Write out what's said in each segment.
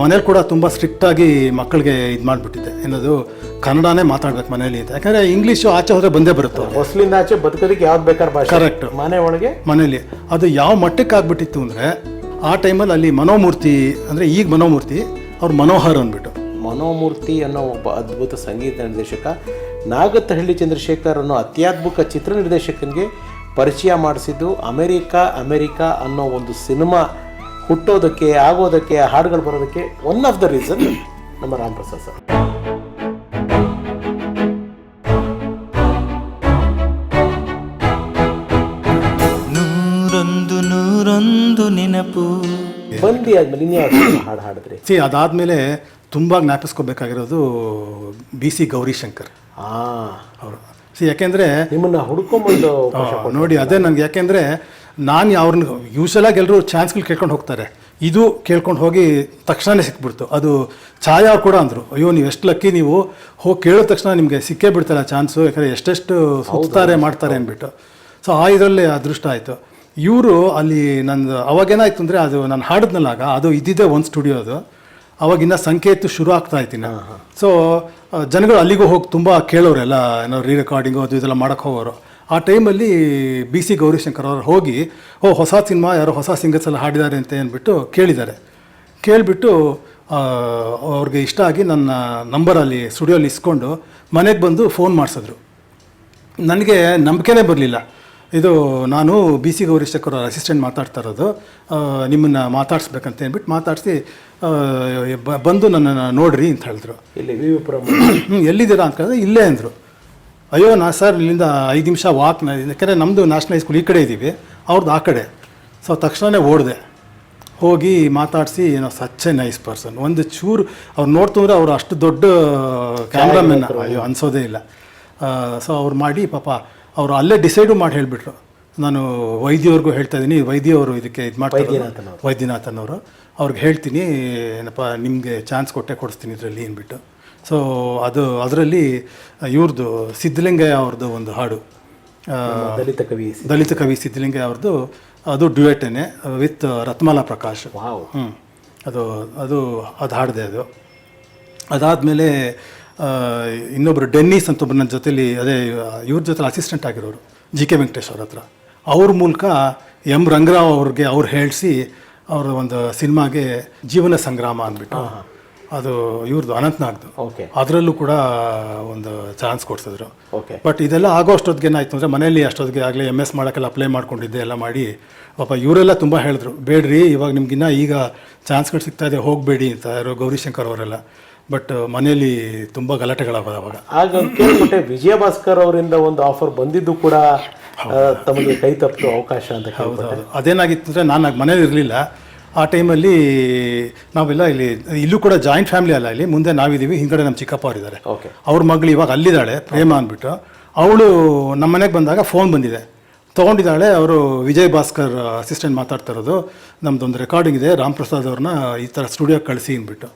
ಮನೇಲಿ ಕೂಡ ತುಂಬ ಸ್ಟ್ರಿಕ್ಟಾಗಿ ಮಕ್ಕಳಿಗೆ ಇದು ಮಾಡಿಬಿಟ್ಟಿದ್ದೆ. ಏನದು ಕನ್ನಡನೇ ಮಾತಾಡ್ಬೇಕು ಮನೇಲಿ ಅಂತ. ಯಾಕಂದರೆ ಇಂಗ್ಲೀಷು ಆಚೆ ಹೋದರೆ ಬಂದೇ ಬರುತ್ತೆ ಹೊಸಲಿಂದ ಹೊಸ್ಲಿಂದ ಆಚೆ ಬದುಕೋದಕ್ಕೆ ಯಾವ್ದು ಬೇಕಾದ್ರೆ ಭಾಷೆ. ಕರೆಕ್ಟ್ ಮನೆ ಒಳಗೆ? ಮನೇಲಿ. ಅದು ಯಾವ ಮಟ್ಟಕ್ಕೆ ಆಗ್ಬಿಟ್ಟಿತ್ತು ಅಂದರೆ ಆ ಟೈಮಲ್ಲಿ ಅಲ್ಲಿ ಮನೋಮೂರ್ತಿ ಅಂದರೆ ಈಗ ಮನೋಮೂರ್ತಿ ಅವ್ರ ಮನೋಹರ್ ಅಂದ್ಬಿಟ್ಟು. ಮನೋಮೂರ್ತಿ ಅನ್ನೋ ಒಬ್ಬ ಅದ್ಭುತ ಸಂಗೀತ ನಿರ್ದೇಶಕ ನಾಗತಹಳ್ಳಿ ಚಂದ್ರಶೇಖರ್ ಅನ್ನೋ ಅತ್ಯದ್ಭುತ ಚಿತ್ರ ನಿರ್ದೇಶಕನಿಗೆ ಪರಿಚಯ ಮಾಡಿಸಿದ್ದು ಅಮೆರಿಕಾ ಅಮೆರಿಕಾ ಅನ್ನೋ ಒಂದು ಸಿನಿಮಾ ಹುಟ್ಟೋದಕ್ಕೆ ಆಗೋದಕ್ಕೆ ಹಾಡುಗಳು ಬರೋದಕ್ಕೆ ಒನ್ ಆಫ್ ದ ರೀಸನ್ ನಮ್ಮ ರಾಮ್ ಪ್ರಸಾದ್ ಸರ್. ನೂರೊಂದು ನೂರೊಂದು ನೆನಪು. ಬಂದಿ ಆದ್ಮೇಲೆ ಇನ್ಯಾವ ಹಾಡು ಹಾಡಿದ್ರಿ? ಸಿ ಅದಾದಮೇಲೆ ತುಂಬ ಜ್ಞಾಪಿಸ್ಕೋಬೇಕಾಗಿರೋದು ಬಿ ಸಿ ಗೌರಿಶಂಕರ್. ಆ. ಅವರು. ಸಿ ಯಾಕೆಂದರೆ ನಿಮ್ಮನ್ನ ಹುಡ್ಕೊಂಬಂದು ನೋಡಿ ಅದೇ ನನಗೆ ಯಾಕೆಂದರೆ ನಾನು ಅವ್ರನ್ನ ಯೂಶಲಾಗಿ ಎಲ್ಲರೂ ಚಾನ್ಸ್ಗಳು ಕೇಳ್ಕೊಂಡು ಹೋಗ್ತಾರೆ. ಇದು ಕೇಳ್ಕೊಂಡು ಹೋಗಿ ತಕ್ಷಣನೇ ಸಿಕ್ಬಿಡ್ತು. ಅದು ಛಾಯಾ ಅವ್ರು ಕೂಡ ಅಂದರು ಅಯ್ಯೋ ನೀವು ಎಷ್ಟು ಲಕ್ಕಿ ನೀವು. ಹೋಗಿ ಕೇಳಿದ ತಕ್ಷಣ ನಿಮಗೆ ಸಿಕ್ಕೇ ಬಿಡ್ತಲ್ಲ ಚಾನ್ಸು ಯಾಕಂದರೆ ಎಷ್ಟೆಷ್ಟು ಸುತ್ತಾರೆ ಮಾಡ್ತಾರೆ ಅಂದ್ಬಿಟ್ಟು. ಸೊ ಆ ಇದರಲ್ಲಿ ಅದೃಷ್ಟ ಆಯಿತು. ಇವರು ಅಲ್ಲಿ ನಂದು ಅವಾಗೇನಾಯ್ತು ಅಂದರೆ ಅದು ನಾನು ಹಾಡಿದ್ನಲ್ಲಾಗ ಅದು ಇದ್ದಿದ್ದೆ ಒಂದು ಸ್ಟುಡಿಯೋ ಅದು. ಅವಾಗಿನ್ನ ಸಂಕೇತ ಶುರು ಆಗ್ತಾ ಇತ್ತಿನ ಸೊ ಜನಗಳು ಅಲ್ಲಿಗೂ ಹೋಗಿ ತುಂಬ ಕೇಳೋರೆಲ್ಲ ಏನೋ ರೀ ರೆಕಾರ್ಡಿಂಗು ಅದು ಇದೆಲ್ಲ ಮಾಡೋಕ್ಕೆ ಹೋಗೋರು. ಆ ಟೈಮಲ್ಲಿ ಬಿ ಸಿ ಗೌರಿಶಂಕರ್ ಅವರು ಹೋಗಿ ಓ ಹೊಸ ಸಿನಿಮಾ ಯಾರೋ ಹೊಸ ಸಿಂಗರ್ಸ್ ಎಲ್ಲ ಹಾಡಿದ್ದಾರೆ ಅಂತ ಅಂದ್ಬಿಟ್ಟು ಕೇಳಿದ್ದಾರೆ. ಕೇಳಿಬಿಟ್ಟು ಅವ್ರಿಗೆ ಇಷ್ಟ ಆಗಿ ನನ್ನ ನಂಬರಲ್ಲಿ ಸ್ಟುಡಿಯೋಲಿ ಇಸ್ಕೊಂಡು ಮನೆಗೆ ಬಂದು ಫೋನ್ ಮಾಡಿಸಿದ್ರು. ನನಗೆ ನಂಬಿಕೆನೇ ಬರಲಿಲ್ಲ. ಇದು ನಾನು ಬಿ ಸಿ ಗೌರಿಶಂಕರ್ ಅವರ ಅಸಿಸ್ಟೆಂಟ್ ಮಾತಾಡ್ತಾ ಇರೋದು ನಿಮ್ಮನ್ನು ಮಾತಾಡಿಸ್ಬೇಕಂತ ಅಂದ್ಬಿಟ್ಟು ಮಾತಾಡಿಸಿ ಬಂದು ನನ್ನನ್ನು ನೋಡ್ರಿ ಅಂತ ಹೇಳಿದ್ರು. ಎಲ್ಲಿದ್ದೀರಾ ಅಂತ ಹೇಳಿದ್ರೆ ಇಲ್ಲೇ ಅಂದರು. ಅಯ್ಯೋ ನಾ ಸರ್ ಇಲ್ಲಿಂದ ಐದು ನಿಮಿಷ ವಾಕ್ ಯಾಕಂದರೆ ನಮ್ಮದು ನ್ಯಾಷನಲ್ ಹೈಸ್ಕೂಲ್ ಈ ಕಡೆ ಇದ್ದೀವಿ ಅವ್ರದ್ದು ಆ ಕಡೆ. ಸೊ ತಕ್ಷಣವೇ ಓಡಿದೆ. ಹೋಗಿ ಮಾತಾಡಿಸಿ ಏನೋ ಸಚ್ಚೆ ನೈಸ್ ಪರ್ಸನ್ ಒಂದು ಚೂರು ಅವ್ರು ನೋಡ್ತಂದ್ರೆ ಅವರು ಅಷ್ಟು ದೊಡ್ಡ ಕ್ಯಾಮ್ರಾಮನ್ ಅಯ್ಯೋ ಅನ್ಸೋದೇ ಇಲ್ಲ. ಸೊ ಅವ್ರು ಮಾಡಿ ಪಾಪ ಅವರು ಅಲ್ಲೇ ಡಿಸೈಡು ಮಾಡಿ ಹೇಳಿಬಿಟ್ರು. ನಾನು ವೈದ್ಯವ್ರಿಗೂ ಹೇಳ್ತಾ ಇದ್ದೀನಿ ವೈದ್ಯವರು ಇದಕ್ಕೆ ಇದು ಮಾಡ್ತಾರೆ ವೈದ್ಯನಾಥನ್ ಅವರು. ವೈದ್ಯನಾಥನ್ ಅವರು ಅವ್ರಿಗೆ ಹೇಳ್ತೀನಿ ಏನಪ್ಪ ನಿಮಗೆ ಚಾನ್ಸ್ ಕೊಟ್ಟೆ ಕೊಡಿಸ್ತೀನಿ ಇದರಲ್ಲಿ ಅಂದ್ಬಿಟ್ಟು. ಸೊ ಅದು ಅದರಲ್ಲಿ ಇವ್ರದ್ದು ಸಿದ್ಧಲಿಂಗಯ್ಯ ಅವ್ರದ್ದು ಒಂದು ಹಾಡು. ದಲಿತ ಕವಿ ದಲಿತ ಕವಿ ಸಿದ್ಧಲಿಂಗಯ್ಯ ಅವ್ರದ್ದು ಅದು ಡ್ಯುಯೆಟೇನೆ ವಿತ್ ರತ್ಮಾಲಾ ಪ್ರಕಾಶ್. ಹ್ಞೂ ಅದು ಅದು ಅದು ಹಾಡಿದೆ ಅದು. ಅದಾದಮೇಲೆ ಇನ್ನೊಬ್ಬರು ಡೆನ್ನಿಸ್ ಅಂತ ಒಬ್ಬರು ನನ್ನ ಜೊತೆಲಿ ಅದೇ ಇವ್ರ ಜೊತೆ ಅಸಿಸ್ಟೆಂಟ್ ಆಗಿರೋರು ಜಿ ಕೆ ವೆಂಕಟೇಶ್ ಅವ್ರ ಹತ್ರ. ಅವ್ರ ಮೂಲಕ ಎಂ ರಂಗರಾವ್ ಅವ್ರಿಗೆ ಅವ್ರು ಹೇಳಿಸಿ ಅವರ ಒಂದು ಸಿನಿಮಾಗೆ ಜೀವನ ಸಂಗ್ರಾಮ ಅಂದ್ಬಿಟ್ಟು. ಅದು ಇವ್ರದ್ದು ಅನಂತ್ನಾಗ್ದು. ಓಕೆ ಅದರಲ್ಲೂ ಕೂಡ ಒಂದು ಚಾನ್ಸ್ ಕೊಡ್ಸಿದ್ರು. ಓಕೆ ಬಟ್ ಇದೆಲ್ಲ ಆಗೋ ಅಷ್ಟೊತ್ತಿಗೆ ಏನಾಯ್ತು ಅಂದರೆ ಮನೆಯಲ್ಲಿ ಅಷ್ಟೊತ್ತಿಗೆ ಆಗಲೇ ಎಂ ಎಸ್ ಮಾಡೋಕ್ಕೆಲ್ಲ ಅಪ್ಲೈ ಮಾಡ್ಕೊಂಡಿದ್ದೆ ಎಲ್ಲ ಮಾಡಿ. ಪಾಪ ಇವರೆಲ್ಲ ತುಂಬ ಹೇಳಿದ್ರು ಬೇಡ್ರಿ ಇವಾಗ ನಿಮ್ಗಿನ್ನ ಈಗ ಚಾನ್ಸ್ಗಳು ಸಿಗ್ತಾ ಇದೆ ಹೋಗಬೇಡಿ ಅಂತ ಯಾರೋ ಗೌರಿಶಂಕರ್ ಅವರೆಲ್ಲ. ಬಟ್ ಮನೆಯಲ್ಲಿ ತುಂಬ ಗಲಾಟೆಗಳಾಗೋದು ಅವಾಗ. ಆಗ ಕೇಳ್ಬಿಟ್ಟೆ ವಿಜಯ ಭಾಸ್ಕರ್ ಅವರಿಂದ ಒಂದು ಆಫರ್ ಬಂದಿದ್ದು ಕೂಡ ತಮಗೆ ಕೈ ತಪ್ಪಿತು ಅವಕಾಶ ಅಂತ ಹೌದು ಹೌದು. ಅದೇನಾಗಿತ್ತು ಅಂದರೆ ನಾನು ಮನೇಲಿ ಇರಲಿಲ್ಲ. ಆ ಟೈಮಲ್ಲಿ ನಾವೆಲ್ಲ ಇಲ್ಲಿ ಇಲ್ಲೂ ಕೂಡ ಜಾಯಿಂಟ್ ಫ್ಯಾಮಿಲಿ ಅಲ್ಲ ಇಲ್ಲಿ ಮುಂದೆ ನಾವಿದ್ದೀವಿ ಹಿಂದ್ಗಡೆ ನಮ್ಮ ಚಿಕ್ಕಪ್ಪ ಅವರಿದ್ದಾರೆ. ಓಕೆ. ಅವ್ರ ಮಗಳು ಇವಾಗ ಅಲ್ಲಿದ್ದಾಳೆ ಪ್ರೇಮ ಅಂದ್ಬಿಟ್ಟು. ಅವಳು ನಮ್ಮ ಮನೆಗೆ ಬಂದಾಗ ಫೋನ್ ಬಂದಿದೆ. ತೊಗೊಂಡಿದ್ದಾಳೆ ಅವರು ವಿಜಯ್ ಭಾಸ್ಕರ್ ಅಸಿಸ್ಟೆಂಟ್ ಮಾತಾಡ್ತಾ ಇರೋದು. ನಮ್ಮದೊಂದು ರೆಕಾರ್ಡಿಂಗ್ ಇದೆ ರಾಮ್ ಪ್ರಸಾದ್ ಅವ್ರನ್ನ ಈ ಥರ ಸ್ಟುಡಿಯೋಗೆ ಕಳಿಸಿ ಅಂದ್ಬಿಟ್ಟು.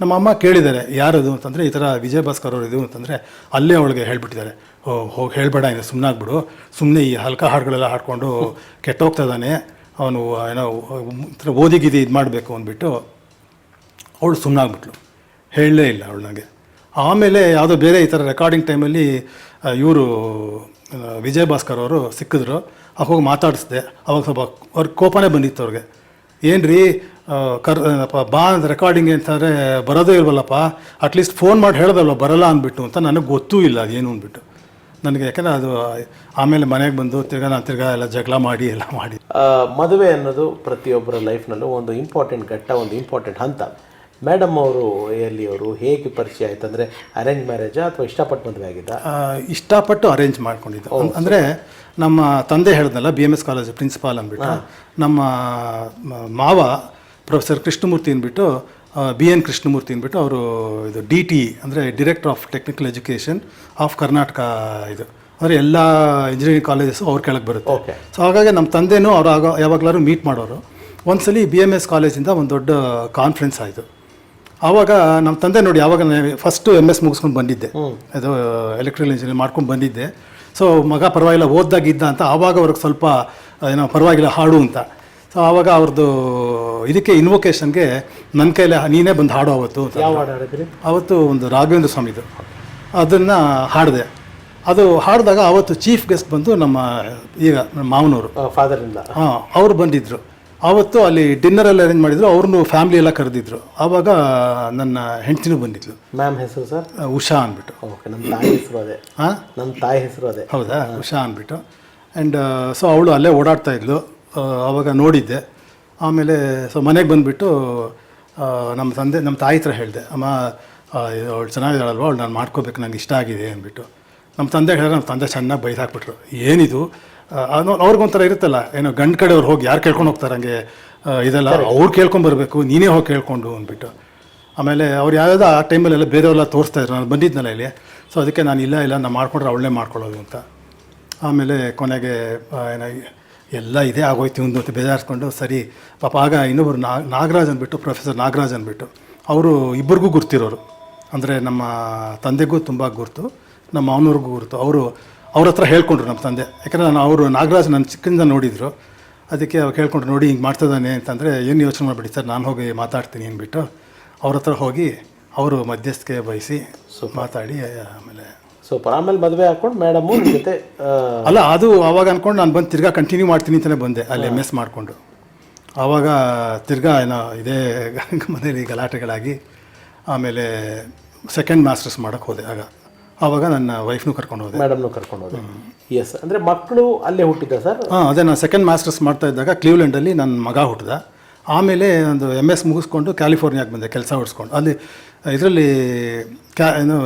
ನಮ್ಮ ಅಮ್ಮ ಕೇಳಿದ್ದಾರೆ ಯಾರದು ಅಂತಂದರೆ ಈ ಥರ ವಿಜಯ್ ಭಾಸ್ಕರ್ ಅವರು ಇದು ಅಂತಂದರೆ ಅಲ್ಲೇ ಅವಳಿಗೆ ಹೇಳ್ಬಿಟ್ಟಿದ್ದಾರೆ. ಓ ಹೋಗಿ ಹೇಳಬೇಡ ಇನ್ನು ಸುಮ್ಮನೆ ಆಗ್ಬಿಡು. ಸುಮ್ಮನೆ ಈ ಹಲ್ಕ ಹಾಡುಗಳೆಲ್ಲ ಹಾಡ್ಕೊಂಡು ಕೆಟ್ಟೋಗ್ತಾ ಇದ್ದಾನೆ. ಅವನು, ಏನೋ, ಒಂಥರ ಓದಿಗಿದಿ ಇದು ಮಾಡಬೇಕು ಅಂದ್ಬಿಟ್ಟು ಅವಳು ಸುಮ್ಮನಾಗ್ಬಿಟ್ಲು ಹೇಳಲೇ ಇಲ್ಲ ಅವಳು ನನಗೆ. ಆಮೇಲೆ ಯಾವುದೋ ಬೇರೆ ಈ ಥರ ರೆಕಾರ್ಡಿಂಗ್ ಟೈಮಲ್ಲಿ ಇವರು ವಿಜಯ್ ಭಾಸ್ಕರ್ ಅವರು ಸಿಕ್ಕಿದ್ರು. ಅವಾಗ ಹೋಗಿ ಮಾತಾಡಿಸ್ದೆ. ಅವಾಗ ಸ್ವಲ್ಪ ಅವ್ರಿಗೆ ಕೋಪನೇ ಬಂದಿತ್ತು ಅವ್ರಿಗೆ. ಏನು ರೀ ಕರ್ ಬಾ ರೆಕಾರ್ಡಿಂಗ್ ಅಂತಂದರೆ ಬರೋದೇ ಇಲ್ವಲ್ಲಪ್ಪ. ಅಟ್ಲೀಸ್ಟ್ ಫೋನ್ ಮಾಡಿ ಹೇಳೋದಲ್ವ, ಬರಲ್ಲ ಅಂದ್ಬಿಟ್ಟು ಅಂತ ನನಗೆ ಗೊತ್ತೂ ಇಲ್ಲ, ಏನು ಅಂದ್ಬಿಟ್ಟು. ನನಗೆ ಯಾಕಂದರೆ ಅದು ಆಮೇಲೆ ಮನೆಗೆ ಬಂದು ತಿರ್ಗಾ ನಾನು ತಿರ್ಗಾ ಎಲ್ಲ ಜಗಳ ಮಾಡಿ ಎಲ್ಲ ಮಾಡಿ. ಮದುವೆ ಅನ್ನೋದು ಪ್ರತಿಯೊಬ್ಬರ ಲೈಫ್ನಲ್ಲೂ ಒಂದು ಇಂಪಾರ್ಟೆಂಟ್ ಘಟ್ಟ ಒಂದು ಇಂಪಾರ್ಟೆಂಟ್ ಹಂತ. ಮೇಡಮ್ ಅವರು ಎಲ್ಲಿ ಅವರು ಹೇಗೆ ಪರಿಚಯ ಆಯ್ತು ಅಂದರೆ ಅರೇಂಜ್ ಮ್ಯಾರೇಜಾ ಅಥವಾ ಇಷ್ಟಪಟ್ಟು ಮದುವೆ ಆಗಿದ್ದ? ಇಷ್ಟಪಟ್ಟು ಅರೇಂಜ್ ಮಾಡ್ಕೊಂಡಿದ್ದು. ಅಂದರೆ ಅಂದ್ರೆ ನಮ್ಮ ತಂದೆ ಹೇಳಿದ್ನಲ್ಲ B M S college principal ಅಂದ್ಬಿಟ್ಟು ನಮ್ಮ ಮಾವ ಪ್ರೊಫೆಸರ್ ಕೃಷ್ಣಮೂರ್ತಿ ಅಂದ್ಬಿಟ್ಟು ಬಿ ಎನ್ ಕೃಷ್ಣಮೂರ್ತಿ ಅಂದ್ಬಿಟ್ಟು ಅವರು ಇದು ಡಿ ಟಿ ಅಂದರೆ director of technical education of Karnataka ಇದು. ಅಂದರೆ ಎಲ್ಲ ಇಂಜಿನಿಯರಿಂಗ್ ಕಾಲೇಜಸ್ಸು ಅವ್ರ ಕೆಳಗೆ ಬರುತ್ತೆ. ಸೊ ಹಾಗಾಗಿ ನಮ್ಮ ತಂದೆನೂ ಅವ್ರು ಆಗ ಯಾವಾಗಲಾದ್ರು ಮೀಟ್ ಮಾಡೋರು. ಒಂದ್ಸಲಿ ಬಿ ಎಂ ಎಸ್ ಕಾಲೇಜಿಂದ ಒಂದು ದೊಡ್ಡ ಕಾನ್ಫರೆನ್ಸ್ ಆಯಿತು. ಆವಾಗ ನಮ್ಮ ತಂದೆ ನೋಡಿ ಯಾವಾಗ ಫಸ್ಟು ಎಂ ಎಸ್ ಮುಗಿಸ್ಕೊಂಡು ಬಂದಿದ್ದೆ. ಅದು ಎಲೆಕ್ಟ್ರಿಕಲ್ ಇಂಜಿನಿಯರ್ ಮಾಡ್ಕೊಂಡು ಬಂದಿದ್ದೆ. ಸೊ ಮಗ ಪರವಾಗಿಲ್ಲ ಓದ್ದಾಗಿದ್ದ ಅಂತ ಆವಾಗ ಅವ್ರಿಗೆ ಸ್ವಲ್ಪ ಏನೋ ಪರವಾಗಿಲ್ಲ ಹಾಡು ಅಂತ. ಸೊ ಆವಾಗ ಅವ್ರದ್ದು ಇದಕ್ಕೆ ಇನ್ವೊಕೇಶನ್ಗೆ ನನ್ನ ಕೈಲಿ ನೀನೇ ಬಂದು ಹಾಡು ಅವತ್ತು ಅಂತ. ಯಾವ ಹಾಡು ಹಾಡಿದ್ರಿ? ಅವತ್ತು ಒಂದು ರಾಘವೇಂದ್ರ ಸ್ವಾಮಿದು ಅದನ್ನು ಹಾಡಿದೆ. ಅದು ಹಾಡಿದಾಗ ಅವತ್ತು ಚೀಫ್ ಗೆಸ್ಟ್ ಬಂದು ನಮ್ಮ ಈಗ ನಮ್ಮ ಮಾವನವರು. ಫಾದರಿಂದ ಹಾಂ ಅವರು ಬಂದಿದ್ದರು ಆವತ್ತು ಅಲ್ಲಿ ಡಿನ್ನರ್ ಎಲ್ಲ ಅರೇಂಜ್ ಮಾಡಿದ್ರು ಅವ್ರನ್ನು ಫ್ಯಾಮಿಲಿ ಎಲ್ಲ ಕರೆದಿದ್ರು. ಆವಾಗ ನನ್ನ ಹೆಂಡ್ತಿನೂ ಬಂದಿದ್ಲು. ಮ್ಯಾಮ್ ಹೆಸರು ಸರ್ ಉಷಾ ಅಂದ್ಬಿಟ್ಟು. ಓಕೆ ನಮ್ಮ ತಾಯಿ ಹೆಸರು ಅದೇ. ಹಾಂ ನಮ್ಮ ತಾಯಿ ಹೆಸರು ಅದೇ. ಹೌದಾ? ಉಷಾ ಅಂದ್ಬಿಟ್ಟು. ಆ್ಯಂಡ್ ಸೊ ಅವಳು ಅಲ್ಲೇ ಓಡಾಡ್ತಾ ಇದ್ಲು. ಆವಾಗ ನೋಡಿದ್ದೆ. ಆಮೇಲೆ ಸೊ ಮನೆಗೆ ಬಂದುಬಿಟ್ಟು ನಮ್ಮ ತಂದೆ ನಮ್ಮ ತಾಯಿ ಹತ್ರ ಹೇಳಿದೆ ಅಮ್ಮ ಅವಳು ಚೆನ್ನಾಗಿದ್ದಾಳಲ್ವ ಅವಳು ನಾನು ಮಾಡ್ಕೋಬೇಕು ನಂಗೆ ಇಷ್ಟ ಆಗಿದೆ ಅಂದ್ಬಿಟ್ಟು. ನಮ್ಮ ತಂದೆ ಹೇಳಿದ್ರೆ ನಮ್ಮ ತಂದೆ ಚೆನ್ನಾಗಿ ಬೈದು ಹಾಕ್ಬಿಟ್ರು. ಏನಿದು? ಅವ್ರಿಗೊಂಥರ ಇರುತ್ತಲ್ಲ ಏನೋ ಗಂಡು ಕಡೆಯವ್ರು ಹೋಗಿ ಯಾರು ಕೇಳ್ಕೊಂಡು ಹೋಗ್ತಾರೆ ಹಂಗೆ ಇದೆಲ್ಲ ಅವ್ರು ಕೇಳ್ಕೊಂಬರ್ಬೇಕು ನೀನೇ ಹೋಗಿ ಕೇಳ್ಕೊಂಡು ಅಂದ್ಬಿಟ್ಟು. ಆಮೇಲೆ ಅವ್ರು ಯಾವುದೋ ಆ ಟೈಮಲ್ಲೆಲ್ಲ ಬೇರೆಯವರೆಲ್ಲ ತೋರಿಸ್ತಾ ಇದ್ರು ನಾನು ಬಂದಿದ್ನಲ್ಲ ಇಲ್ಲಿ ಸೊ ಅದಕ್ಕೆ ನಾನು ಇಲ್ಲ ಇಲ್ಲ ನಾನು ಮಾಡ್ಕೊಂಡ್ರೆ ಅವಳನ್ನೇ ಮಾಡ್ಕೊಳ್ಳೋದು ಅಂತ. ಆಮೇಲೆ ಕೊನೆಗೆ ಆ, ಏನೋ ಎಲ್ಲ ಇದೇ ಆಗೋಯ್ತು ಒಂದು ಅಂತ ಬೇಜಾರಿಸ್ಕೊಂಡು ಸರಿ ಪಾಪ ಆಗ ಇನ್ನೊಬ್ಬರು ನಾಗರಾಜ್ ಅಂದ್ಬಿಟ್ಟು ಪ್ರೊಫೆಸರ್ ನಾಗರಾಜ್ ಅಂದ್ಬಿಟ್ಟು ಅವರು ಇಬ್ಬರಿಗೂ ಗುರ್ತಿರೋರು. ಅಂದರೆ ನಮ್ಮ ತಂದೆಗೂ ತುಂಬ ಗುರ್ತು ನಮ್ಮ ಅವನವ್ರಿಗೂ ಗುರ್ತು. ಅವರು ಅವ್ರ ಹತ್ರ ಹೇಳ್ಕೊಂಡ್ರು ನಮ್ಮ ತಂದೆ. ಯಾಕಂದರೆ ನಾನು ಅವರು ನಾಗರಾಜ್ ನನ್ನ ಚಿಕ್ಕಿಂದ ನೋಡಿದರು. ಅದಕ್ಕೆ ಅವ್ರು ಕೇಳ್ಕೊಂಡ್ರು ನೋಡಿ ಹಿಂಗೆ ಮಾಡ್ತಿದ್ದಾನೆ ಅಂತಂದರೆ ಏನು ಯೋಚನೆ ಮಾಡಿಬಿಡಿ ಸರ್ ನಾನು ಹೋಗಿ ಮಾತಾಡ್ತೀನಿ ಅಂದ್ಬಿಟ್ಟು ಅವ್ರ ಹತ್ರ ಹೋಗಿ ಅವರು ಮಧ್ಯಸ್ಥಿಕೆ ಸೊ ಮಾತಾಡಿ ಆಮೇಲೆ ಸೂಪರ್ ಆಮೇಲೆ ಮದುವೆ ಹಾಕೊಂಡು ಮೇಡಮ್ ಜೊತೆ ಅಲ್ಲ ಅದು ಅವಾಗ ಅನ್ಕೊಂಡು ನಾನು ಬಂದು ತಿರ್ಗಾ ಕಂಟಿನ್ಯೂ ಮಾಡ್ತೀನಿ ಅಂತಲೇ ಬಂದೆ ಅಲ್ಲಿ ಎಂ ಎಸ್ ಮಾಡಿಕೊಂಡು. ಆವಾಗ ತಿರ್ಗಾ ಏನೋ ಇದೇ ಮನೇಲಿ ಗಲಾಟೆಗಳಾಗಿ ಆಮೇಲೆ ಸೆಕೆಂಡ್ ಮಾಸ್ಟರ್ಸ್ ಮಾಡೋಕ್ಕೆ ಹೋದೆ ಆಗ. ಆವಾಗ ನನ್ನ ವೈಫ್ನು ಕರ್ಕೊಂಡು ಹೋದೆ. ಮೇಡಮ್ನು ಕರ್ಕೊಂಡು ಹೋದೆ. ಎಸ್ ಅಂದರೆ ಮಕ್ಕಳು ಅಲ್ಲೇ ಹುಟ್ಟಿದ್ದ ಸರ್ ಹಾಂ ಅದೇ ನಾನು ಸೆಕೆಂಡ್ ಮಾಸ್ಟರ್ಸ್ ಮಾಡ್ತಾ ಇದ್ದಾಗ ಕ್ಲೀವ್ಲೆಂಡಲ್ಲಿ ನನ್ನ ಮಗ ಹುಟ್ಟಿದ. ಆಮೇಲೆ ಒಂದು ಎಂ ಎಸ್ ಮುಗಿಸ್ಕೊಂಡು ಕ್ಯಾಲಿಫೋರ್ನಿಯಾಗೆ ಬಂದೆ ಕೆಲಸ ಹೊಡ್ಸ್ಕೊಂಡು ಅಲ್ಲಿ ಇದರಲ್ಲಿ ಕ್ಯಾ ಏನು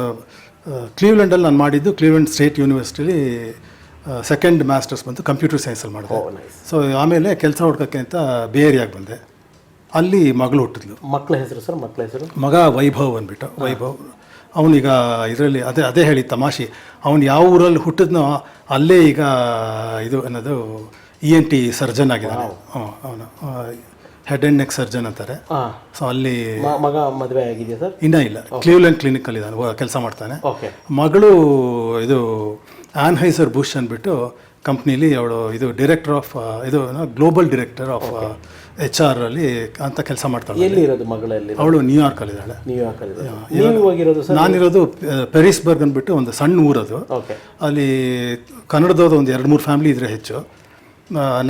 ಕ್ಲೀವ್ಲೆಂಡಲ್ಲಿ ನಾನು ಮಾಡಿದ್ದು ಕ್ಲೀವ್ಲೆಂಡ್ ಸ್ಟೇಟ್ ಯೂನಿವರ್ಸಿಟಿಲಿ ಸೆಕೆಂಡ್ ಮಾಸ್ಟರ್ಸ್ ಬಂದು ಕಂಪ್ಯೂಟರ್ ಸೈನ್ಸಲ್ಲಿ ಮಾಡಿದೆ. ಸೊ ಆಮೇಲೆ ಕೆಲಸ ಹುಡ್ಕೋಕ್ಕೆ ಅಂತ ಬೇರಿಯಾಗಿ ಬಂದೆ. ಅಲ್ಲಿ ಮಗಳು ಹುಟ್ಟಿದ್ಲು. ಮಕ್ಕಳ ಹೆಸರು ಸರ್ ಮಕ್ಕಳ ಹೆಸರು? ಮಗ ವೈಭವ್ ಅಂದ್ಬಿಟ್ಟು ವೈಭವ್. ಅವನೀಗ ಇದರಲ್ಲಿ ಅದೇ ಅದೇ ಹೇಳಿ ತಮಾಷೆ ಅವನು ಯಾವ ಊರಲ್ಲಿ ಹುಟ್ಟಿದ್ನೋ ಅಲ್ಲೇ ಈಗ ಇದು ಅನ್ನೋದು ಇ ಎನ್ ಟಿ ಸರ್ಜನ್ ಆಗಿದ್ದಾನೆ. ಅವನು. ಹೆಡ್ ಆ್ಯಂಡ್ ನೆಕ್ ಸರ್ಜನ್ ಅಂತಾರೆ. ಹಾಂ. ಸೊ ಅಲ್ಲಿ ಮಗ ಮದುವೆ ಆಗಿದೆಯಾ ಸರ್? ಇನ್ನೂ ಇಲ್ಲ. ಕ್ಲೀವ್ಲೆಂಡ್ ಕ್ಲಿನಿಕಲ್ಲಿ ಇದ್ದಾನೆ ಕೆಲಸ ಮಾಡ್ತಾನೆ. ಓಕೆ ಮಗಳು ಇದು ಆನ್ಹೈಸರ್ ಬುಷ್ ಅಂದ್ಬಿಟ್ಟು ಕಂಪ್ನಿಲಿ ಅವಳು ಇದು ಡೈರೆಕ್ಟರ್ ಆಫ್ ಇದು global director of H R ಅಲ್ಲಿ ಅಂತ ಕೆಲಸ ಮಾಡ್ತಾಳೆ. ಎಲ್ಲಿ ಇರೋದು ಮಗಳಲ್ಲಿ ಅವಳು ನ್ಯೂಯಾರ್ಕ್ ಅಲ್ಲಿ ಇದ್ದಾಳೆ. ಸರ್? ನಾನಿರೋದು ಪೆರಿಸ್ಬರ್ಗ್ ಅಂದ್ಬಿಟ್ಟು ಒಂದು ಸಣ್ಣ ಊರದು. ಅಲ್ಲಿ ಕನ್ನಡದವ್ರು ಒಂದು ಎರಡು ಮೂರು ಫ್ಯಾಮಿಲಿ ಇದ್ರೆ ಹೆಚ್ಚು.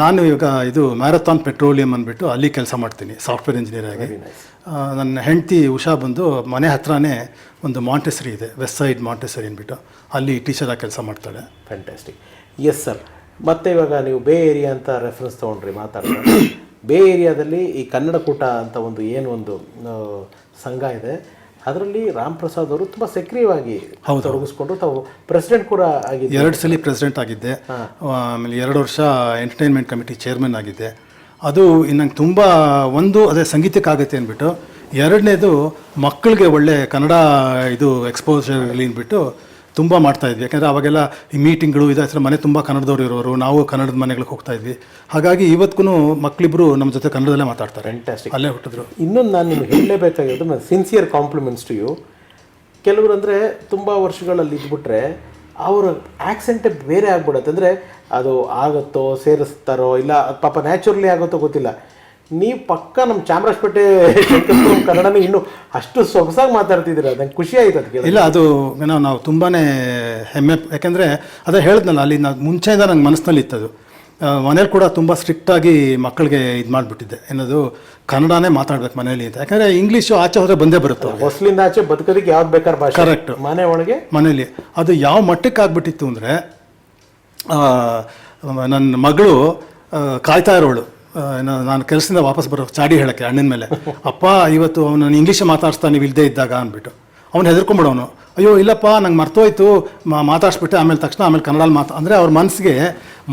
ನಾನು ಇವಾಗ ಇದು ಮ್ಯಾರಥಾನ್ ಪೆಟ್ರೋಲಿಯಂ ಅಂದ್ಬಿಟ್ಟು ಅಲ್ಲಿ ಕೆಲಸ ಮಾಡ್ತೀನಿ ಸಾಫ್ಟ್ವೇರ್ ಇಂಜಿನಿಯರ್ ಆಗಿ. ನನ್ನ ಹೆಂಡತಿ ಉಷಾ ಬಂದು ಮನೆ ಹತ್ರನೇ ಒಂದು ಮಾಂಟೆಸರಿ ಇದೆ ವೆಸ್ಟ್ ಸೈಡ್ ಮಾಂಟೆಸರಿ ಅಂದ್ಬಿಟ್ಟು. ಅಲ್ಲಿ ಟೀಚರ್ ಆಗಿ ಕೆಲಸ ಮಾಡ್ತಾಳೆ. ಫ್ಯಾಂಟಾಸ್ಟಿಕ್ ಎಸ್ ಸರ್ ಮತ್ತೆ ಇವಾಗ ನೀವು ಬೇ ಏರಿಯಾ ಅಂತ ರೆಫರೆನ್ಸ್ ತೊಗೊಂಡ್ರಿ ಮಾತಾಡ್ತಾ ಬೇ ಏರಿಯಾದಲ್ಲಿ ಈ ಕನ್ನಡ ಕೂಟ ಅಂತ ಒಂದು ಏನು ಒಂದು ಸಂಘ ಇದೆ. ಅದರಲ್ಲಿ ರಾಮ್ ಪ್ರಸಾದ್ ಅವರು ತುಂಬ ಸಕ್ರಿಯವಾಗಿ ತೊಡಗಿಸ್ಕೊಂಡು ತಾವು ಪ್ರೆಸಿಡೆಂಟ್ ಕೂಡ ಆಗಿದೆ ಎರಡು ಸಲ ಪ್ರೆಸಿಡೆಂಟ್ ಆಗಿದ್ದೆ. ಆಮೇಲೆ ಎರಡು ವರ್ಷ ಎಂಟರ್ಟೈನ್ಮೆಂಟ್ ಕಮಿಟಿ ಚೇರ್ಮನ್ ಆಗಿದ್ದೆ. ಅದು ನಂಗೆ ತುಂಬ ಒಂದು ಅದೇ ಸಂಗೀತಕ್ಕಾಗತ್ತೆ ಅಂದ್ಬಿಟ್ಟು ಎರಡನೇದು ಮಕ್ಕಳಿಗೆ ಒಳ್ಳೆ ಕನ್ನಡ ಇದು ಎಕ್ಸ್ಪೋಜರ್ ಇರಲಿ ಅಂದ್ಬಿಟ್ಟು ತುಂಬ ಮಾಡ್ತಾ ಇದ್ವಿ. ಯಾಕಂದರೆ ಅವಾಗೆಲ್ಲ ಈ ಮೀಟಿಂಗ್ಗಳು ಇದ್ರ ಹತ್ರ ಮನೆ ತುಂಬ ಕನ್ನಡದವ್ರು ಇರೋರು. ನಾವು ಕನ್ನಡದ ಮನೆಗಳಿಗೆ ಹೋಗ್ತಾ ಇದ್ವಿ. ಹಾಗಾಗಿ ಇವತ್ತಿಗೂ ಮಕ್ಕಳಿಬ್ರು ನಮ್ಮ ಜೊತೆ ಕನ್ನಡದಲ್ಲೇ ಮಾತಾಡ್ತಾರೆ. ಫ್ಯಾಂಟಾಸ್ಟಿಕ್ ಅಲ್ಲೇ ಹುಟ್ಟಿದ್ರು. ಇನ್ನೊಂದು ನಾನು ನಿಮ್ಗೆ ಹೇಳಲೇಬೇಕಾಗಿರೋದು ಸಿನ್ಸಿಯರ್ ಕಾಂಪ್ಲಿಮೆಂಟ್ಸ್ ಟು ಯು ಕೆಲವರು ಅಂದರೆ ತುಂಬ ವರ್ಷಗಳಲ್ಲಿ ಇದ್ಬಿಟ್ರೆ ಅವರ ಆಕ್ಸೆಂಟೇ ಬೇರೆ ಆಗ್ಬಿಡತ್ತೆ. ಅಂದರೆ ಅದು ಆಗುತ್ತೋ ಸೇರಿಸ್ತಾರೋ ಇಲ್ಲ ಪಾಪ ನ್ಯಾಚುರಲಿ ಆಗುತ್ತೋ ಗೊತ್ತಿಲ್ಲ. ನೀವು ಪಕ್ಕ ನಮ್ಮ ಚಾಮರಾಜಪೇಟೆ ಕನ್ನಡನ ಇನ್ನು ಅಷ್ಟು ಸೊಗಸಾಗಿ ಮಾತಾಡ್ತಿದ್ದೀರ? ನಂಗೆ ಖುಷಿ ಆಯ್ತು ಅದಕ್ಕೆ ಇಲ್ಲ ಅದು ಏನೋ ನಾವು ತುಂಬಾ ಹೆಮ್ಮೆ ಯಾಕೆಂದರೆ ಅದೇ ಹೇಳಿದ್ನಲ್ಲ ಅಲ್ಲಿ ನಾನು ಮುಂಚೆಯಿಂದ ನಂಗೆ ಮನಸ್ಸಿನಲ್ಲಿ ಇತ್ತದು. ಮನೇಲಿ ಕೂಡ ತುಂಬ ಸ್ಟ್ರಿಕ್ಟಾಗಿ ಮಕ್ಕಳಿಗೆ ಇದು ಮಾಡಿಬಿಟ್ಟಿದ್ದೆ. ಏನದು ಕನ್ನಡನೇ ಮಾತಾಡ್ಬೇಕು ಮನೇಲಿ ಅಂತ. ಯಾಕಂದರೆ ಇಂಗ್ಲೀಷು ಆಚೆ ಹೋದರೆ ಬಂದೇ ಬರುತ್ತೆ ಹೊಸಲಿಂದ ಆಚೆ ಬದುಕೋದಕ್ಕೆ ಯಾವ್ದು ಬೇಕಾದ್ರೆ ಭಾಷೆ? ಕರೆಕ್ಟ್ ಮನೆ ಒಳಗೆ? ಮನೇಲಿ. ಅದು ಯಾವ ಮಟ್ಟಕ್ಕೆ ಆಗ್ಬಿಟ್ಟಿತ್ತು ಅಂದರೆ ನನ್ನ ಮಗಳು ಕಾಯ್ತಾ ಇರೋಳು. ನಾನು ಕೆಲಸದಿಂದ ವಾಪಸ್ ಬರೋ ಚಾಡಿ ಹೇಳಕ್ಕೆ ಅಣ್ಣನ ಮೇಲೆ. ಅಪ್ಪ ಇವತ್ತು ಅವನು ಇಂಗ್ಲೀಷ್ ಮಾತಾಡ್ಸ್ತಾ ನೀವು ಇಲ್ಲದೆ ಇದ್ದಾಗ ಅಂದ್ಬಿಟ್ಟು. ಅವ್ನು ಹೆದರ್ಕೊಂಬಿಡೋನು ಅಯ್ಯೋ ಇಲ್ಲಪ್ಪ ನಂಗೆ ಮರ್ತೋಯ್ತು. ಮಾ ಮಾತಾಡ್ಸ್ಬಿಟ್ಟೆ ಆಮೇಲೆ ತಕ್ಷಣ ಆಮೇಲೆ ಕನ್ನಡಲ್ಲಿ ಮಾತಾ ಅಂದರೆ ಅವ್ರ ಮನಸ್ಸಿಗೆ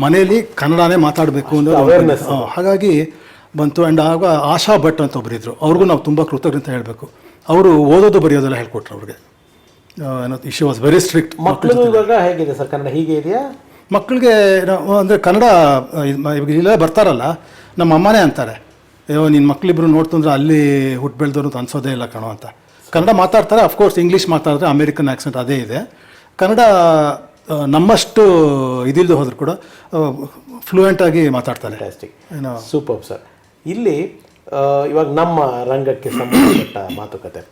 ಮನೆಯಲ್ಲಿ ಕನ್ನಡನೇ ಮಾತಾಡಬೇಕು awareness. ಹಾಗಾಗಿ ಬಂತು ಆ್ಯಂಡ್ ಆಗ ಆಶಾ ಭಟ್ ಅಂತ ಒಬ್ಬರಿದ್ರು ಅವ್ರಿಗೂ ನಾವು ತುಂಬ ಕೃತಜ್ಞತೆ ಹೇಳಬೇಕು. ಅವರು ಓದೋದು ಬರೆಯೋದೆಲ್ಲ ಹೇಳ್ಕೊಟ್ರು ಅವ್ರಿಗೆ. ಏನೋ ಇಶ್ಯೂ ವಾಸ್ ವೆರಿ ಸ್ಟ್ರಿಕ್ಟ್ ಮಕ್ಕಳು ಹೇಗಿದೆ ಸರ್ ಕನ್ನಡ? ಹೀಗೆ ಇದೆಯಾ? ಮಕ್ಕಳಿಗೆ ಅಂದರೆ ಕನ್ನಡ ಇಲ್ಲೇ ಬರ್ತಾರಲ್ಲ. ನಮ್ಮ ಅಮ್ಮನೇ ಅಂತಾರೆ ಅಯ್ಯೋ ನಿನ್ನ ಮಕ್ಕಳಿಬ್ರು ನೋಡ್ತಂದ್ರೆ ಅಲ್ಲಿ ಹುಟ್ಟು ಬೆಳೆದವರು ಅಂತ ಅನ್ಸೋದೇ ಇಲ್ಲ ಕಣೋ ಅಂತ. ಕನ್ನಡ ಮಾತಾಡ್ತಾರೆ ಅಫ್ಕೋರ್ಸ್ ಇಂಗ್ಲೀಷ್ ಮಾತಾಡಿದ್ರೆ ಅಮೇರಿಕನ್ ಆ್ಯಕ್ಸೆಂಟ್ ಅದೇ ಇದೆ. ಕನ್ನಡ ನಮ್ಮಷ್ಟು ಇದಿಲ್ಲದೆ ಹೋದ್ರು ಕೂಡ ಫ್ಲೂಯೆಂಟಾಗಿ ಮಾತಾಡ್ತಾರೆ. ಸೂಪರ್ ಸರ್ ಇಲ್ಲಿ ಇವಾಗ ನಮ್ಮ ರಂಗಕ್ಕೆ ಸಂಬಂಧಪಟ್ಟ ಮಾತುಕತೆ.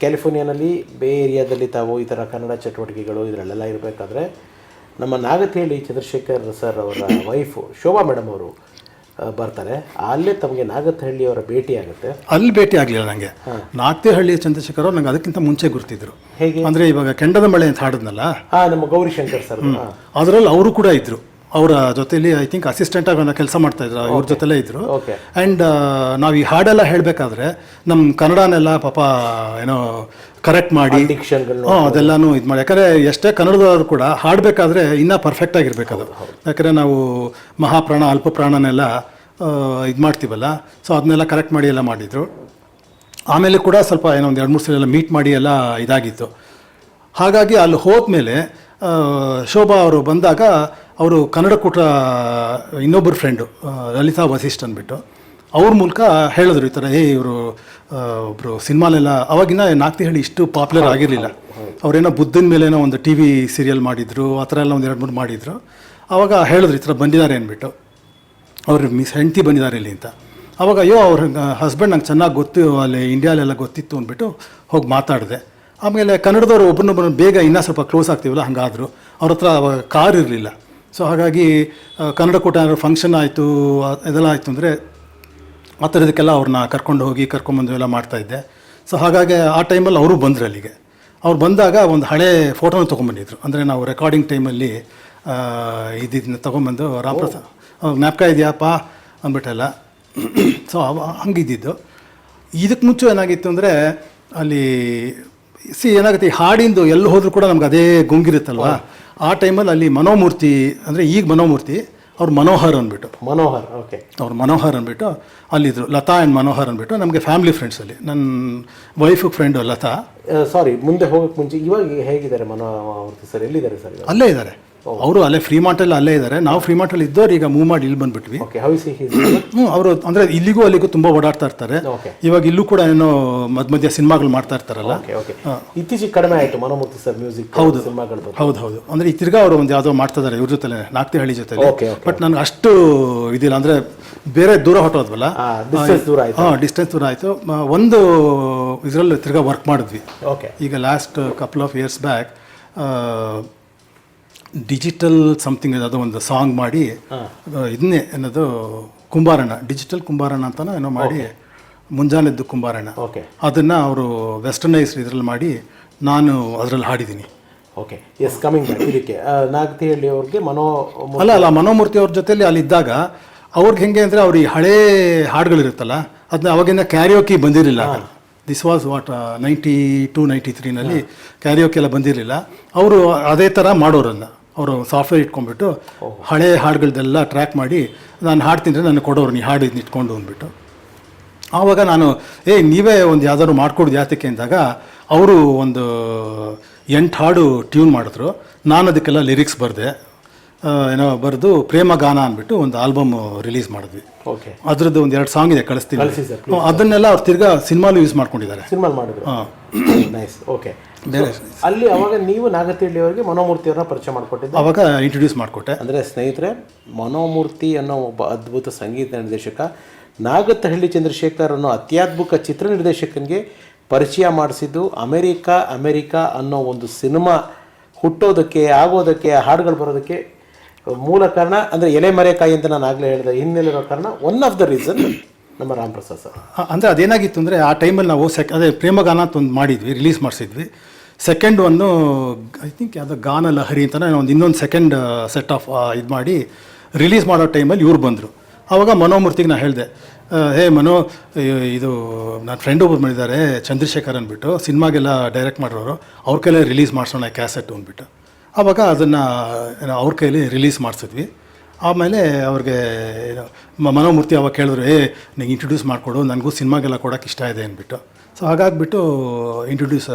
ಕ್ಯಾಲಿಫೋರ್ನಿಯಾನಲ್ಲಿ ಬೇ ಏರಿಯಾದಲ್ಲಿ ತಾವು ಈ ಥರ ಕನ್ನಡ ಚಟುವಟಿಕೆಗಳು ಇದರಲ್ಲೆಲ್ಲ ಇರಬೇಕಾದ್ರೆ ನಮ್ಮ ನಾಗತಿಹಳ್ಳಿ ಚಂದ್ರಶೇಖರ್ ಸರ್ ಅವರ ವೈಫು ಶೋಭಾ ಮೇಡಮ್ ಅವರು ಬರ್ತಾರೆ. ಅಲ್ಲೇ ತಮಗೆ ನಾಗತಿಹಳ್ಳಿಯವರ ಭೇಟಿ ಆಗುತ್ತೆ. ಅಲ್ಲಿ ಭೇಟಿ ಆಗಲಿಲ್ಲ ನನಗೆ ನಾಗ್ತಿಹಳ್ಳಿ ಚಂದ್ರಶೇಖರ್ ಅವ್ರು ನಂಗೆ ಅದಕ್ಕಿಂತ ಮುಂಚೆ ಗುರ್ತಿದ್ರು. ಹೇಗೆ? ಅಂದರೆ ಇವಾಗ ಕೆಂಡದ ಮಳೆ ಅಂತ ಹಾಡಿದ್ನಲ್ಲ? ಹಾ ನಮ್ಮ ಗೌರಿಶಂಕರ್ ಸರ್ ಅದರಲ್ಲಿ ಅವರು ಕೂಡ ಇದ್ದರು ಅವರ ಜೊತೆಲಿ ಐ ಥಿಂಕ್ ಅಸಿಸ್ಟೆಂಟ್ ಆಗಿ ಕೆಲಸ ಮಾಡ್ತಾ ಇದ್ರು. ಇವ್ರ ಜೊತೆಲೇ ಇದ್ರು. ಓಕೆ ಆ್ಯಂಡ್ ನಾವು ಈ ಹಾಡೆಲ್ಲ ಹೇಳಬೇಕಾದ್ರೆ ನಮ್ಮ ಕನ್ನಡನೆಲ್ಲ ಪಾಪ ಏನೋ ಕರೆಕ್ಟ್ ಮಾಡಿ. ಹ್ಞೂ ಅದೆಲ್ಲಾನು ಇದು ಮಾಡಿ. ಯಾಕಂದರೆ ಎಷ್ಟೇ ಕನ್ನಡದವರು ಕೂಡ ಹಾಡಬೇಕಾದ್ರೆ ಇನ್ನೂ ಪರ್ಫೆಕ್ಟ್ ಆಗಿರ್ಬೇಕದು. ಅದು ಯಾಕಂದರೆ ನಾವು ಮಹಾಪ್ರಾಣ ಅಲ್ಪ ಪ್ರಾಣನೆಲ್ಲ ಇದು ಮಾಡ್ತೀವಲ್ಲ. ಸೊ ಅದನ್ನೆಲ್ಲ ಕರೆಕ್ಟ್ ಮಾಡಿ ಎಲ್ಲ ಮಾಡಿದರು. ಆಮೇಲೆ ಕೂಡ ಸ್ವಲ್ಪ ಏನೋ ಒಂದು ಎರಡು ಮೂರು ಸಲ ಎಲ್ಲ ಮೀಟ್ ಮಾಡಿ ಎಲ್ಲ ಇದಾಗಿತ್ತು. ಹಾಗಾಗಿ ಅಲ್ಲಿ ಹೋದ್ಮೇಲೆ ಮೇಲೆ ಶೋಭಾ ಅವರು ಬಂದಾಗ ಅವರು ಕನ್ನಡ ಕೂಟ ಇನ್ನೊಬ್ಬರು ಫ್ರೆಂಡು ಲಲಿತಾ ವಸಿಷ್ಠ ಅಂದ್ಬಿಟ್ಟು. ಅವ್ರ ಮೂಲಕ ಹೇಳಿದ್ರು ಈ ಥರ ಏ ಇವರು ಒಬ್ಬರು ಸಿನಿಮಾಲೆಲ್ಲ ಅವಾಗಿನ ನಾಗ್ತಿಹಳ್ಳಿ ಇಷ್ಟು ಪಾಪ್ಯುಲರ್ ಆಗಿರಲಿಲ್ಲ. ಅವರೇನೋ ಬುದ್ಧನ ಮೇಲೇನೋ ಒಂದು ಟಿ ವಿ ಸೀರಿಯಲ್ ಮಾಡಿದ್ರು ಆ ಥರ ಎಲ್ಲ ಒಂದು ಎರಡು ಮೂರು ಮಾಡಿದ್ರು. ಆವಾಗ ಹೇಳಿದ್ರು ಈ ಥರ ಬಂದಿದ್ದಾರೆ ಅಂದ್ಬಿಟ್ಟು. ಅವ್ರ ಮಿಸ್ ಹೆಂಡತಿ ಬಂದಿದ್ದಾರೆ ಇಲ್ಲಿ ಅಂತ. ಅವಾಗ ಅಯ್ಯೋ ಅವ್ರ ಹಸ್ಬೆಂಡ್ ನಂಗೆ ಚೆನ್ನಾಗಿ ಗೊತ್ತು ಅಲ್ಲಿ ಇಂಡಿಯಾಲೆಲ್ಲ ಗೊತ್ತಿತ್ತು ಅಂದ್ಬಿಟ್ಟು ಹೋಗಿ ಮಾತಾಡಿದೆ. ಆಮೇಲೆ ಕನ್ನಡದವರು ಒಬ್ಬರನ್ನೊಬ್ಬರು ಬೇಗ ಇನ್ನೂ ಸ್ವಲ್ಪ ಕ್ಲೋಸ್ ಆಗ್ತೀವಲ್ಲ ಹಂಗಾದ್ರು. ಅವ್ರ ಹತ್ರ ಅವಾಗ ಕಾರ್ ಇರಲಿಲ್ಲ. ಸೊ ಹಾಗಾಗಿ ಕನ್ನಡ ಕೂಟ ಏನಾದ್ರು ಫಂಕ್ಷನ್ ಆಯಿತು ಇದೆಲ್ಲ ಆಯಿತು ಅಂದರೆ ಆ ಥರದಕ್ಕೆಲ್ಲ ಅವ್ರನ್ನ ಕರ್ಕೊಂಡು ಹೋಗಿ ಕರ್ಕೊಂಡ್ಬಂದು ಎಲ್ಲ ಮಾಡ್ತಾಯಿದ್ದೆ ಸೊ ಹಾಗಾಗಿ ಆ ಟೈಮಲ್ಲಿ ಅವರು ಬಂದರು ಅಲ್ಲಿಗೆ. ಅವ್ರು ಬಂದಾಗ ಒಂದು ಹಳೆ ಫೋಟೋನ ತೊಗೊಂಬಂದಿದ್ರು ಅಂದರೆ ನಾವು ರೆಕಾರ್ಡಿಂಗ್ ಟೈಮಲ್ಲಿ ಇದನ್ನ ತೊಗೊಂಬಂದು ರಾಮಪ್ರಸಾದ್ ಜ್ಞಾಪಕ ಇದೆಯಪ್ಪ? ಅಂದ್ಬಿಟ್ಟೆಲ್ಲ. ಸೊ ಅವ ಹಂಗಿದ್ದಿದ್ದು. ಇದಕ್ಕೆ ಮುಂಚೆ ಏನಾಗಿತ್ತು ಅಂದರೆ ಅಲ್ಲಿ ಸಿ ಏನಾಗುತ್ತೆ ಈ ಹಾಡಿಂದು ಎಲ್ಲಿ ಹೋದರೂ ಕೂಡ ನಮ್ಗೆ ಅದೇ ಗುಂಗಿರುತ್ತಲ್ವ? ಆ ಟೈಮಲ್ಲಿ ಅಲ್ಲಿ ಮನೋಮೂರ್ತಿ ಅಂದರೆ ಈಗ ಮನೋಮೂರ್ತಿ ಅವ್ರು ಮನೋಹರ್ ಅಂದ್ಬಿಟ್ಟು. ಮನೋಹರ್ ಓಕೆ ಅವ್ರು ಮನೋಹರ್ ಅಂದ್ಬಿಟ್ಟು ಅಲ್ಲಿದ್ದರು ಲತಾ ಆ್ಯಂಡ್ ಮನೋಹರ್ ಅಂದ್ಬಿಟ್ಟು ನಮಗೆ ಫ್ಯಾಮಿಲಿ ಫ್ರೆಂಡ್ಸಲ್ಲಿ ನನ್ನ ವೈಫಿಗೆ ಫ್ರೆಂಡು ಲತಾ. ಸಾರಿ ಮುಂದೆ ಹೋಗೋಕ್ಕೆ ಮುಂಚೆ ಇವಾಗ ಹೇಗಿದ್ದಾರೆ ಮನೋ ಸರ್? ಎಲ್ಲಿದ್ದಾರೆ ಸರ್ ಅಲ್ಲೇ ಇದ್ದಾರೆ. ಅವರು ಅಲ್ಲೇ ಫ್ರೀ ಮಾರ್ಟಲ್ಲಿ ಅಲ್ಲೇ ಇದ್ದಾರೆ ನಾವು ಫ್ರೀ ಮಾರ್ಟಲ್ಲಿ ಇದ್ದವ್ರು ಈಗ ಮೂವ್ ಮಾಡಿ ಇಲ್ಲಿ ಬಂದ್ಬಿಟ್ವಿ. ಹ್ಞೂ ಅವರು ಅಂದರೆ ಇಲ್ಲಿಗೂ ಅಲ್ಲಿಗೂ ತುಂಬ ಓಡಾಡ್ತಾ ಇರ್ತಾರೆ. ಇವಾಗ ಇಲ್ಲೂ ಕೂಡ ಏನೋ ಮಧ್ಯ ಮಧ್ಯ ಸಿನಿಮಾಗಳು ಮಾಡ್ತಾ ಇರ್ತಾರಲ್ಲ. ಇತ್ತೀಚೆಗೆ ಕಡಿಮೆ ಆಯಿತು ಮನೋಮೂರ್ತಿ ಸರ್ ಮ್ಯೂಸಿಕ್ ಹೌದು. ಹೌದು ಹೌದು. ಅಂದರೆ ಈ ತಿರ್ಗಾ ಅವರು ಒಂದು ಯಾವುದೋ ಮಾಡ್ತಾ ಇದ್ದಾರೆ ಇವ್ರ ಜೊತೆ ನಾಗ್ತಿಹಳ್ಳಿ ಜೊತೆ ಬಟ್ ನನಗೆ ಅಷ್ಟು ಇದಿಲ್ಲ. ಅಂದರೆ ಬೇರೆ ದೂರ ಹೊಟ್ಟೋದ್ವಲ್ಲ ಡಿಸ್ಟೆನ್ಸ್ ದೂರ ಆಯಿತು. ಹಾಂ ಡಿಸ್ಟೆನ್ಸ್ ದೂರ ಆಯಿತು. ಒಂದು ಇದರಲ್ಲಿ ತಿರ್ಗಾ ವರ್ಕ್ ಮಾಡಿದ್ವಿ. ಓಕೆ ಈಗ last couple of years back digital something ಅದು ಒಂದು ಸಾಂಗ್ ಮಾಡಿ ಇದನ್ನೇ ಏನದು ಕುಂಬಾರಣ್ಣ ಡಿಜಿಟಲ್ ಕುಂಬಾರಣ್ಣ ಅಂತ ಏನೋ ಮಾಡಿ ಮುಂಜಾನೆದ್ದು ಕುಂಬಾರಣ್ಣ ಓಕೆ. ಅದನ್ನು ಅವರು ವೆಸ್ಟರ್ನೈಸ್ ಇದರಲ್ಲಿ ಮಾಡಿ ನಾನು ಅದರಲ್ಲಿ ಹಾಡಿದ್ದೀನಿ. ಓಕೆ. ಎಸ್ ಕಮಿಂಗ್ ಇದಕ್ಕೆ ನಾಗತಿಹಳ್ಳಿ ಅವ್ರಿಗೆ ಮನೋ ಅಲ್ಲ ಅಲ್ಲ ಮನೋಮೂರ್ತಿ ಅವ್ರ ಜೊತೆಲಿ ಅಲ್ಲಿದ್ದಾಗ ಅವ್ರಿಗೆ ಹೆಂಗೆ ಅಂದರೆ ಅವ್ರ ಈ ಹಳೇ ಹಾಡುಗಳಿರುತ್ತಲ್ಲ ಅದನ್ನ ಅವಾಗಿಂದ ಕ್ಯಾರಿಯೋಕಿ ಬಂದಿರಲಿಲ್ಲ this was what ninety two ninety ತ್ರೀನಲ್ಲಿ karaoke ಎಲ್ಲ ಬಂದಿರಲಿಲ್ಲ. ಅವರು ಅದೇ ಥರ ಮಾಡೋರನ್ನ. ಅವರು ಸಾಫ್ಟ್ವೇರ್ ಇಟ್ಕೊಂಡ್ಬಿಟ್ಟು ಹಳೆ ಹಾಡುಗಳದ್ದೆಲ್ಲ ಟ್ರ್ಯಾಕ್ ಮಾಡಿ ನಾನು ಹಾಡ್ತೀನಿ ನಾನು ಕೊಡೋರು ನೀ ಹಾಡು ಇದನ್ನ ಇಟ್ಕೊಂಡು ಅಂದ್ಬಿಟ್ಟು. ಆವಾಗ ನಾನು ಏ ನೀವೇ ಒಂದು ಯಾವ್ದಾದ್ರು ಮಾಡ್ಕೊಡೋದು ಯಾತಕ್ಕೆ? ಅಂದಾಗ ಅವರು ಒಂದು ಎಂಟು ಹಾಡು ಟ್ಯೂನ್ ಮಾಡಿದ್ರು. ನಾನು ಅದಕ್ಕೆಲ್ಲ ಲಿರಿಕ್ಸ್ ಬರೆದೆ. ಏನೋ ಬರೆದು ಪ್ರೇಮ ಗಾನ ಅಂದ್ಬಿಟ್ಟು ಒಂದು ಆಲ್ಬಮ್ ರಿಲೀಸ್ ಮಾಡಿದ್ವಿ. ಓಕೆ ಅದ್ರದ್ದು ಒಂದು ಎರಡು ಸಾಂಗ್ ಇದೆ ಕಳಿಸ್ತೀನಿ. ಅದನ್ನೆಲ್ಲ ಅವ್ರು ತಿರ್ಗಾ ಸಿನಿಮಾಲು ಯೂಸ್ ಮಾಡ್ಕೊಂಡಿದ್ದಾರೆ. ಸಿನಿಮಾ ಮಾಡಿದ್ರು. ಹಾಂ. ನೈಸ್ ಓಕೆ ಬೇರೆ ಅಲ್ಲಿ ಅವಾಗ ನೀವು ನಾಗತಿಹಳ್ಳಿ ಅವರಿಗೆ ಮನೋಮೂರ್ತಿ ಅವರನ್ನ ಪರಿಚಯ ಮಾಡಿಕೊಟ್ಟಿದ್ದು. ಅವಾಗ ಇಂಟ್ರೊಡ್ಯೂಸ್ ಮಾಡಿಕೊಟ್ಟೆ. ಅಂದರೆ ಸ್ನೇಹಿತರೆ ಮನೋಮೂರ್ತಿ ಅನ್ನೋ ಒಬ್ಬ ಅದ್ಭುತ ಸಂಗೀತ ನಿರ್ದೇಶಕ ನಾಗತಹಳ್ಳಿ ಚಂದ್ರಶೇಖರ್ ಅನ್ನೋ ಅತ್ಯದ್ಭುತ ಚಿತ್ರ ನಿರ್ದೇಶಕನಿಗೆ ಪರಿಚಯ ಮಾಡಿಸಿದ್ದು ಅಮೆರಿಕಾ ಅಮೆರಿಕಾ ಅನ್ನೋ ಒಂದು ಸಿನಿಮಾ ಹುಟ್ಟೋದಕ್ಕೆ ಆಗೋದಕ್ಕೆ ಹಾಡುಗಳು ಬರೋದಕ್ಕೆ ಮೂಲ ಕಾರಣ ಅಂದರೆ ಎಲೆ ಮರೆಕಾಯಿ ಅಂತ ನಾನು ಆಗಲೇ ಹೇಳಿದೆ ಹಿನ್ನೆಲೆರೋ ಕಾರಣ ಒನ್ ಆಫ್ ದ ರೀಸನ್ ನಮ್ಮ ರಾಮ್ ಪ್ರಸಾದ್ ಸರ್. ಅಂದರೆ ಅಂದ್ರೆ ಅದೇನಾಗಿತ್ತು ಅಂದರೆ ಆ ಟೈಮಲ್ಲಿ ನಾವು ಸೆಕ್ ಅದೇ ಪ್ರೇಮಗಾನ ಅಂತ ಒಂದು ಮಾಡಿದ್ವಿ ರಿಲೀಸ್ ಮಾಡಿಸಿದ್ವಿ. ಸೆಕೆಂಡ್ ಒಂದು ಐ ಥಿಂಕ್ ಯಾವುದೋ ಗಾನ ಲಹರಿ ಅಂತ ಒಂದು ಇನ್ನೊಂದು ಸೆಕೆಂಡ್ ಸೆಟ್ ಆಫ್ ಇದು ಮಾಡಿ ರಿಲೀಸ್ ಮಾಡೋ ಟೈಮಲ್ಲಿ ಇವ್ರು ಬಂದರು. ಆವಾಗ ಮನೋಮೂರ್ತಿಗೆ ನಾನು ಹೇಳಿದೆ ಹೇ ಮನೋ ಇದು ನನ್ನ ಫ್ರೆಂಡ್ ಒಬ್ಬರು ಮಾಡಿದ್ದಾರೆ ಚಂದ್ರಶೇಖರ್ ಅಂದ್ಬಿಟ್ಟು, ಸಿನಿಮಾಗೆಲ್ಲ ಡೈರೆಕ್ಟ್ ಮಾಡಿರೋರು ಅವ್ರ ಕೈಲೇ ರಿಲೀಸ್ ಮಾಡಿಸೋಣ ಕ್ಯಾಸೆಟ್ ಅಂದ್ಬಿಟ್ಟು. ಆವಾಗ ಅದನ್ನು ಅವ್ರ ಕೈಲಿ ರಿಲೀಸ್ ಮಾಡಿಸಿದ್ವಿ. ಆಮೇಲೆ ಅವ್ರಿಗೆ ಮನೋಮೂರ್ತಿ ಅವಾಗ ಕೇಳಿದ್ರು, ಏ, ನಿಂಗೆ ಇಂಟ್ರೊಡ್ಯೂಸ್ ಮಾಡಿಕೊಡು, ನನಗೂ ಸಿನಿಮಾಗೆಲ್ಲ ಕೊಡೋಕೆ ಇಷ್ಟ ಇದೆ ಅಂದ್ಬಿಟ್ಟು. ಸೊ ಹಾಗಾಗ್ಬಿಟ್ಟು ಇಂಟ್ರೊಡ್ಯೂಸ್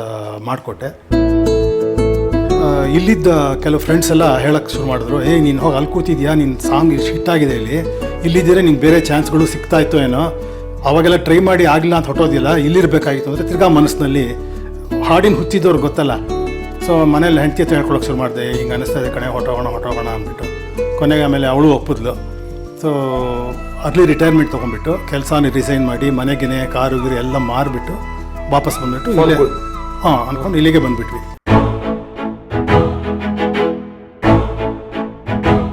ಮಾಡಿಕೊಟ್ಟೆ. ಇಲ್ಲಿದ್ದ ಕೆಲವು ಫ್ರೆಂಡ್ಸ್ ಎಲ್ಲ ಹೇಳಕ್ಕೆ ಶುರು ಮಾಡಿದ್ರು, ಏ, ನೀನು ಹೋಗಿ ಅಲ್ಲಿ ಕೂತಿದ್ಯಾ? ನಿನ್ನ ಸಾಂಗ್ ಹಿಟ್ ಆಗಿದೆ ಇಲ್ಲಿ. ಇಲ್ಲಿದ್ದರೆ ನಿಂಗೆ ಬೇರೆ ಚಾನ್ಸ್ಗಳು ಸಿಗ್ತಾ ಇತ್ತು ಏನೋ. ಅವಾಗೆಲ್ಲ ಟ್ರೈ ಮಾಡಿ ಆಗಲಿಲ್ಲ ಅಂತ ಹೊಟ್ಟೋದಿಲ್ಲ, ಇಲ್ಲಿರಬೇಕಾಗಿತ್ತು ಅಂದರೆ ತಿರ್ಗಾ ಮನಸ್ಸಿನಲ್ಲಿ ಹಾಡಿನ ಹುಚ್ಚಿದ್ದವ್ರು ಗೊತ್ತಲ್ಲ. ಸೊ ಮನೇಲಿ ಹೆಂಡತಿ ಹತ್ರ ಹೇಳ್ಕೊಳಕ್ಕೆ ಶುರು ಮಾಡಿದೆ, ಹಿಂಗೆ ಅನಿಸ್ತಾ ಇದೆ ಕಣೆ ಹೊಟ್ಟೋಗೋಣ ಹೊಟ್ಟೋಗೋಣ ಅಂದ್ಬಿಟ್ಟು. ಕೊನೆಗೆ ಆಮೇಲೆ ಅವಳು ಒಪ್ಪಿದ್ಲು. ಸೊ ಅರ್ಲಿ ರಿಟೈರ್ಮೆಂಟ್ ತೊಗೊಂಡ್ಬಿಟ್ಟು ಕೆಲಸನ ರಿಸೈನ್ ಮಾಡಿ ಮನೆಗಿನೇ ಕಾರು ಗೀರು ಎಲ್ಲ ಮಾರಿಬಿಟ್ಟು ವಾಪಸ್ ಬಂದ್ಬಿಟ್ಟು ಇಲ್ಲೇ ಹಾಂ ಅಂದ್ಕೊಂಡು ಇಲ್ಲಿಗೆ ಬಂದ್ಬಿಟ್ವಿ.